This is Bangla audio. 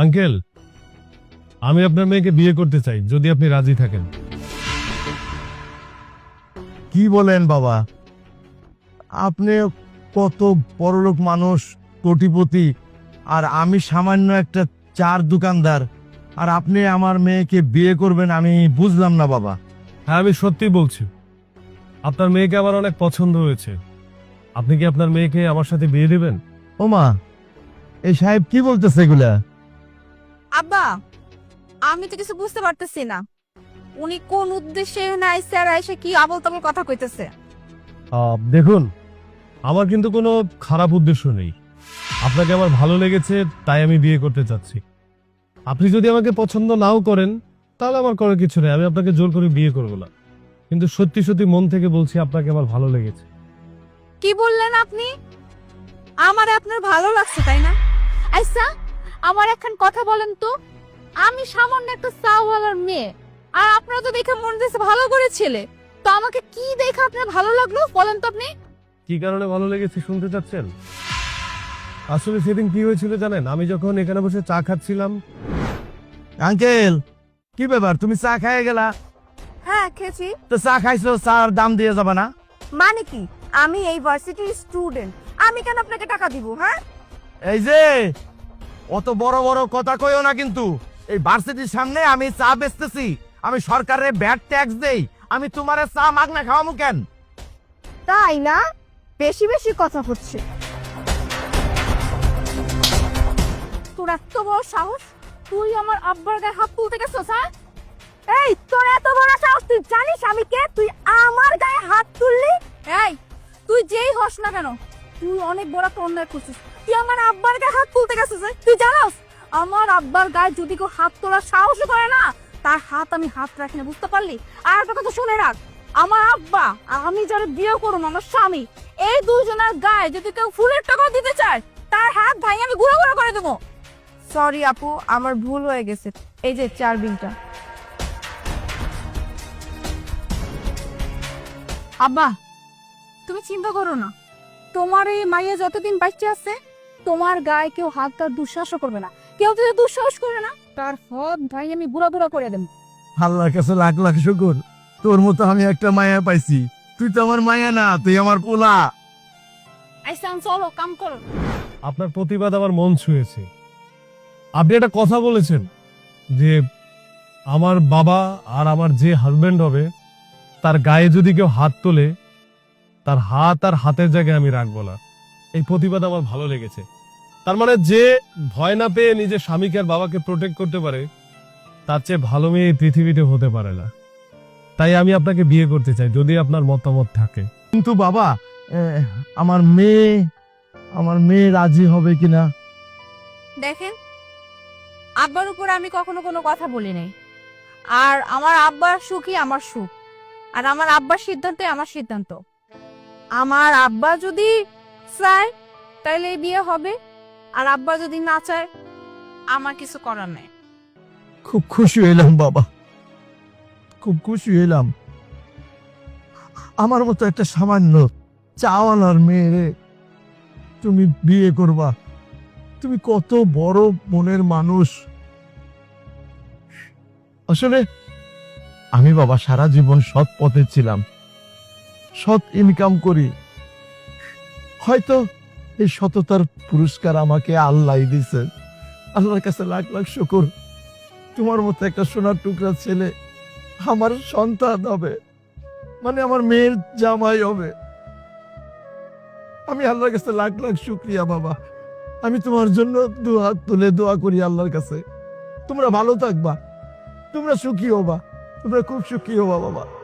আঙ্কেল আমি আপনার মেয়েকে বিয়ে করতে চাই যদি আপনি রাজি থাকেন। কি বলেন বাবা? আপনি কত বড়লোক মানুষ কোটিপতি আর আমি সামান্য একটা চার দোকানদার আর আপনি আমার মেয়েকে বিয়ে করবেন আমি বুঝলাম না বাবা। হ্যাঁ আমি সত্যি বলছি। আপনার মেয়েকে আমার অনেক পছন্দ হয়েছে। আপনি কি আপনার মেয়েকে আমার সাথে বিয়ে দেবেন? ওমা এই সাহেব কি বলতেছে এগুলা? আব্বা আমি তো কিছু বুঝতে পারতেছি না। উনি কোন উদ্দেশ্যে না আইসে আর আইসে কি আবল তাবল কথা কইতেছে? দেখুন আমার কিন্তু কোনো খারাপ উদ্দেশ্য নেই। আপনাকে আমার ভালো লেগেছে তাই আমি বিয়ে করতে চাচ্ছি। আপনি যদি আমাকে পছন্দ নাও করেন তাহলে আমার করার কিছু নেই আমি আপনাকে জোর করে বিয়ে করব না। কিন্তু সত্যি সত্যি মন থেকে বলছি আপনাকে আমার ভালো লেগেছে। কি বললেন আপনি? আমার আপনার ভালো লাগছে তাই না? আচ্ছা আমার এখন কথা বলেন তো। আমি সামান্য একটা চাওয়ালার মেয়ে। আর আপনারা তো দেখে মনে দিচ্ছে ভালো করে ছেলে। তো আমাকে কি দেখে আপনার ভালো লাগল বলেন তো আপনি? কি কারণে ভালো লেগেছে শুনতে চাচ্ছেন? আসলে সেদিন কি হয়েছিল জানেন? আমি যখন এখানে বসে চা খাচ্ছিলাম। আঙ্কেল! কি ব্যাপার? তুমি চা খাইয়ে গেলা? হ্যাঁ খেয়েছি। তো চা খাইছো চার দাম দিয়ে যাবা না? মানে কি? আমি এই ভার্সিটির স্টুডেন্ট আমি কেন আপনাকে টাকা দিব হ্যাঁ? এই যে অত বড় বড় কথা কইও না কিন্তু। এই ভার্সিটির সামনে আমি চা বেচতেছি, আমি সরকারের ব্যাড ট্যাক্স দেই, আমি তোমারে চা মাগনা খাওয়ামু কেন? তাই না? বেশি বেশি কথা হচ্ছে। তোর এত বড় সাহস, তুই আমার আব্বার গায়ে হাত তুলতে গেছিস হ্যাঁ? এই, তোর এত বড় সাহস, তুই জানিস আমি কে? তুই আমার গায়ে হাত তুললি? এই, তুই যেই হস না কেন তুই অনেক বড় একটা অন্যায় করছিস। তুই আমার আব্বার গায়ে হাত তুলতে গেছিস? তুই জানাস? আমার আব্বার গায়ে যদি কেউ হাত তোলার সাহস করে না তার হাত আমি হাত রাখি না বুঝতে পারলি? আর কথা শুনে রাখ আমার আব্বা আর আমি যারা বিয়ে করুন আমার স্বামী এই দুজনের গায়ে যদি কেউ ফুলের টাকা দিতে চায় তার হাত ভাই আমি গুঁড়ো গুঁড়ো করে দেবো। সরি আপু আমার ভুল হয়ে গেছে। এই যে চার বিলটা। আব্বা তুমি চিন্তা করো না। তোমার এই মাইয়া যতদিন বাচ্চা আছে তোমার গায়ে কেউ হাত তার দুঃসাহস করবে না। কেউ যদি দুঃসাহস করে না তার হাত ভাই আমি বুড়া বুড়া করে দেবো। আল্লাহর কাছে লাখ লাখ শুকুর। তোর মতো আমি একটা মায়া পাইছি। তুই তো আমার মায়া না তুই আমার পোলা। আইসান চলো কাম করো। আপনার প্রতিবাদ আমার মন ছুঁয়েছে। আপনি একটা কথা বলেছেন যে আমার বাবা আর আমার যে হাজবেন্ড হবে তার গায়ে যদি কেউ হাত তোলে তার হাত আর হাতের জায়গায় আমি রাখব না। এই প্রতিবাদ আমার ভালো লেগেছে। তার মানে যে ভয় না পেয়ে নিজের স্বামীকে আর বাবাকে প্রোটেক্ট করতে পারে তার চেয়ে ভালো মেয়ে এই পৃথিবীতে হতে পারে না। তাই আমি আপনাকে বিয়ে করতে চাই যদি আপনার মতামত থাকে। কিন্তু বাবা আমার মেয়ে আমার মেয়ে রাজি হবে কিনা? দেখেন আব্বার উপর আমি কখনো কোনো কথা বলি নাই। আর আমার আব্বার সুখই আমার সুখ। আর আমার আব্বার সিদ্ধান্তে আমার সিদ্ধান্ত। আমার আব্বা যদি চায় এই বিয়ে হবে। আর আব্বা যদি না চায়, আমার কিছু করার নেই। খুব খুশি হইলাম, বাবা। খুব খুশি হইলাম। আমার মতো একটা সামান্য চাওয়ালার মেয়েরে তুমি বিয়ে করবা। তুমি কত বড় মনের মানুষ। আসলে আমি বাবা সারা জীবন সৎ পথে ছিলাম। সৎ ইনকাম করি। হয়তো এই সততার পুরস্কার আমাকে আল্লাহ দিছে। আল্লাহর কাছে লাখ লাখ শুকর। তোমার মতো একটা সোনার টুকরা ছেলে আমার সন্তান হবে। মানে আমার মেয়ের জামাই হবে। আমি আল্লাহর কাছে লাখ লাখ শুক্রিয়া, বাবা। আমি তোমার জন্য দু হাত তুলে দোয়া করি আল্লাহর কাছে। তোমরা ভালো থাকবা। তোমরা সুখী হবা। তোমরা খুব সুখী হবা, বাবা।